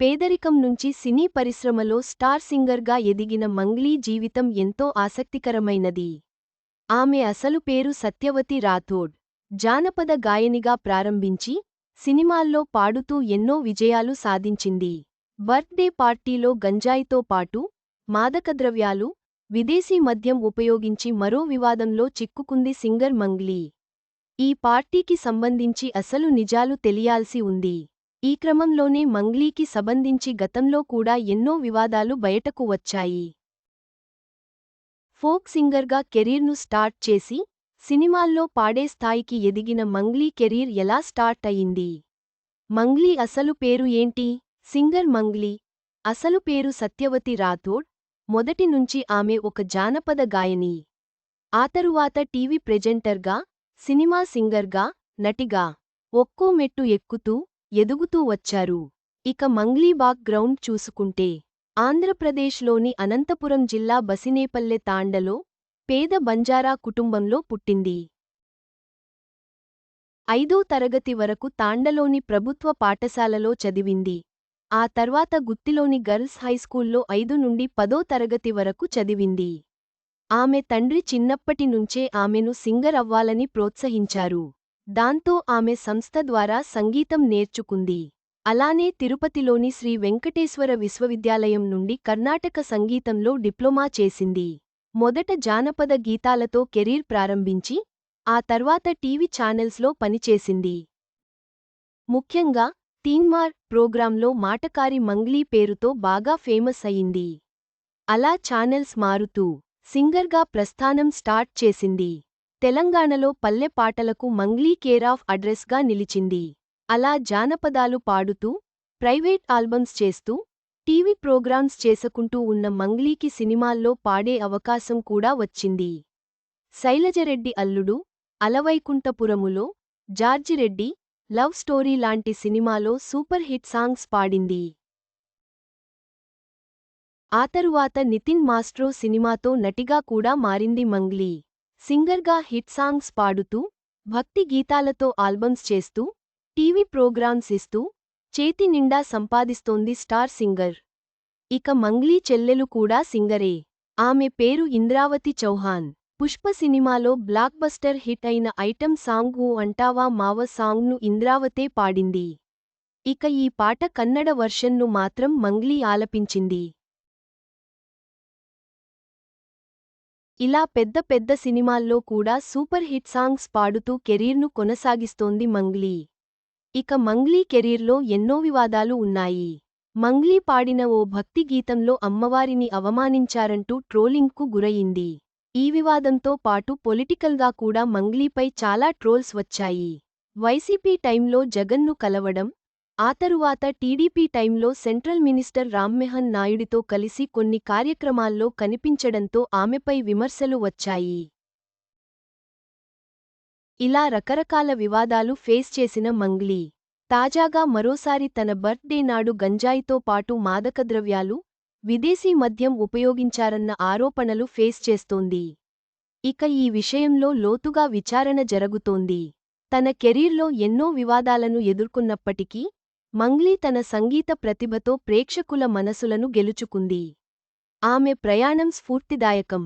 పేదరికం నుంచి సినీ పరిశ్రమలో స్టార్ సింగర్గా ఎదిగిన మంగ్లీ జీవితం ఎంతో ఆసక్తికరమైనది. ఆమె అసలు పేరు సత్యవతి రాథోడ్. జానపద గాయనిగా ప్రారంభించి సినిమాల్లో పాడుతూ ఎన్నో విజయాలు సాధించింది. బర్త్డే పార్టీలో గంజాయితో పాటు మాదకద్రవ్యాలు విదేశీ మద్యం ఉపయోగించి మరో వివాదంలో చిక్కుకుంది సింగర్ మంగ్లీ. ఈ పార్టీకి సంబంధించి అసలు నిజాలు తెలియాల్సి ఉంది. ఈ క్రమంలోనే మంగ్లీకి సంబంధించి గతంలో కూడా ఎన్నో వివాదాలు బయటకు వచ్చాయి. ఫోక్ సింగర్గా కెరీర్ను స్టార్ట్ చేసి సినిమాల్లో పాడే స్థాయికి ఎదిగిన మంగ్లీ కెరీర్ ఎలా స్టార్ట్ అయింది? మంగ్లీ అసలు పేరు ఏంటి? సింగర్ మంగ్లీ అసలు పేరు సత్యవతి రాథోడ్ మొదటి నుంచి ఆమె ఒక జానపద గాయని. ఆ తరువాత టీవీ ప్రెజెంటర్గా సినిమా సింగర్గా నటిగా ఒక్కో మెట్టు ఎక్కుతూ ఎదుగుతూ వచ్చారు. ఇక మంగ్లీబాగ్ గ్రౌండ్ చూసుకుంటే ఆంధ్రప్రదేశ్లోని అనంతపురం జిల్లా బసినేపల్లె తాండలో పేద బంజారా కుటుంబంలో పుట్టింది. ఐదో తరగతి వరకు తాండలోని ప్రభుత్వ పాఠశాలలో చదివింది. ఆ తర్వాత గుత్తిలోని గర్ల్స్ హైస్కూల్లో ఐదు నుండి పదో తరగతి వరకు చదివింది. ఆమె తండ్రి చిన్నప్పటి నుంచే ఆమెను సింగర్ అవ్వాలని ప్రోత్సహించారు. దాంతో ఆమె సంస్థ ద్వారా సంగీతం నేర్చుకుంది. అలానే తిరుపతిలోని శ్రీ వెంకటేశ్వర విశ్వవిద్యాలయం నుండి కర్ణాటక సంగీతంలో డిప్లొమా చేసింది. మొదట జానపద గీతాలతో కెరీర్ ప్రారంభించి ఆ తర్వాత టీవీ ఛానల్స్లో పనిచేసింది. ముఖ్యంగా తీన్మార్ ప్రోగ్రాంలో మాటకారి మంగ్లీ పేరుతో బాగా ఫేమస్ అయింది. అలా ఛానల్స్ మారుతూ సింగర్గా ప్రస్థానం స్టార్ట్ చేసింది. తెలంగాణలో పల్లె పాటలకు మంగ్లీ కేరాఫ్ అడ్రస్గా నిలిచింది. అలా జానపదాలు పాడుతూ ప్రైవేట్ ఆల్బమ్స్ చేస్తూ టీవీ ప్రోగ్రామ్స్ చేసుకుంటూ ఉన్న మంగ్లీకి సినిమాల్లో పాడే అవకాశం కూడా వచ్చింది. శైలజరెడ్డి అల్లుడు అలవైకుంఠపురములో జార్జిరెడ్డి లవ్ స్టోరీ లాంటి సినిమాలో సూపర్ హిట్ సాంగ్స్ పాడింది. ఆ తరువాత నితిన్ మాస్ట్రో సినిమాతో నటిగా కూడా మారింది మంగ్లీ. సింగర్గా హిట్ సాంగ్స్ పాడుతూ భక్తి గీతాలతో ఆల్బమ్స్ చేస్తూ టీవీ ప్రోగ్రామ్స్ ఇస్తూ చేతి నిండా సంపాదిస్తోంది స్టార్ సింగర్. ఇక మంగ్లీ చెల్లెలు కూడా సింగరే. ఆమె పేరు ఇంద్రావతి చౌహాన్. పుష్ప సినిమాలో బ్లాక్బస్టర్ హిట్ అయిన ఐటమ్ సాంగ్ ఊ అంటావా మావ సాంగ్ను ఇంద్రావతే పాడింది. ఇక ఈ పాట కన్నడ వర్షన్ను మాత్రం మంగ్లీ ఆలపించింది. ఇలా పెద్ద పెద్ద సినిమాల్లో కూడా సూపర్ హిట్ సాంగ్స్ పాడుతూ కెరీర్ను కొనసాగిస్తోంది మంగ్లీ. ఇక మంగ్లీ కెరీర్లో ఎన్నో వివాదాలు ఉన్నాయి. మంగ్లీ పాడిన ఓ భక్తి గీతంలో అమ్మవారిని అవమానించారంటూ ట్రోలింగ్కు గురయింది ఈ వివాదంతో పాటు పొలిటికల్గా కూడా మంగ్లీపై చాలా ట్రోల్స్ వచ్చాయి. వైసీపీ టైంలో జగన్ను కలవడం ఆ తరువాత టీడీపీ టైంలో సెంట్రల్ మినిస్టర్ రామ్మెహన్ నాయుడితో కలిసి కొన్ని కార్యక్రమాల్లో కనిపించడంతో ఆమెపై విమర్శలు వచ్చాయి. ఇలా రకరకాల వివాదాలు ఫేస్ చేసిన మంగ్లీ తాజాగా మరోసారి తన బర్త్డే నాడు గంజాయితో పాటు మాదకద్రవ్యాలు విదేశీ మద్యం ఉపయోగించారన్న ఆరోపణలు ఫేస్ చేస్తోంది. ఇక ఈ విషయంలో లోతుగా విచారణ జరుగుతోంది. తన కెరీర్లో ఎన్నో వివాదాలను ఎదుర్కొన్నప్పటికీ మంగ్లీ తన సంగీత ప్రతిభతో ప్రేక్షకుల మనసులను గెలుచుకుంది. ఆమె ప్రయాణం స్ఫూర్తిదాయకం.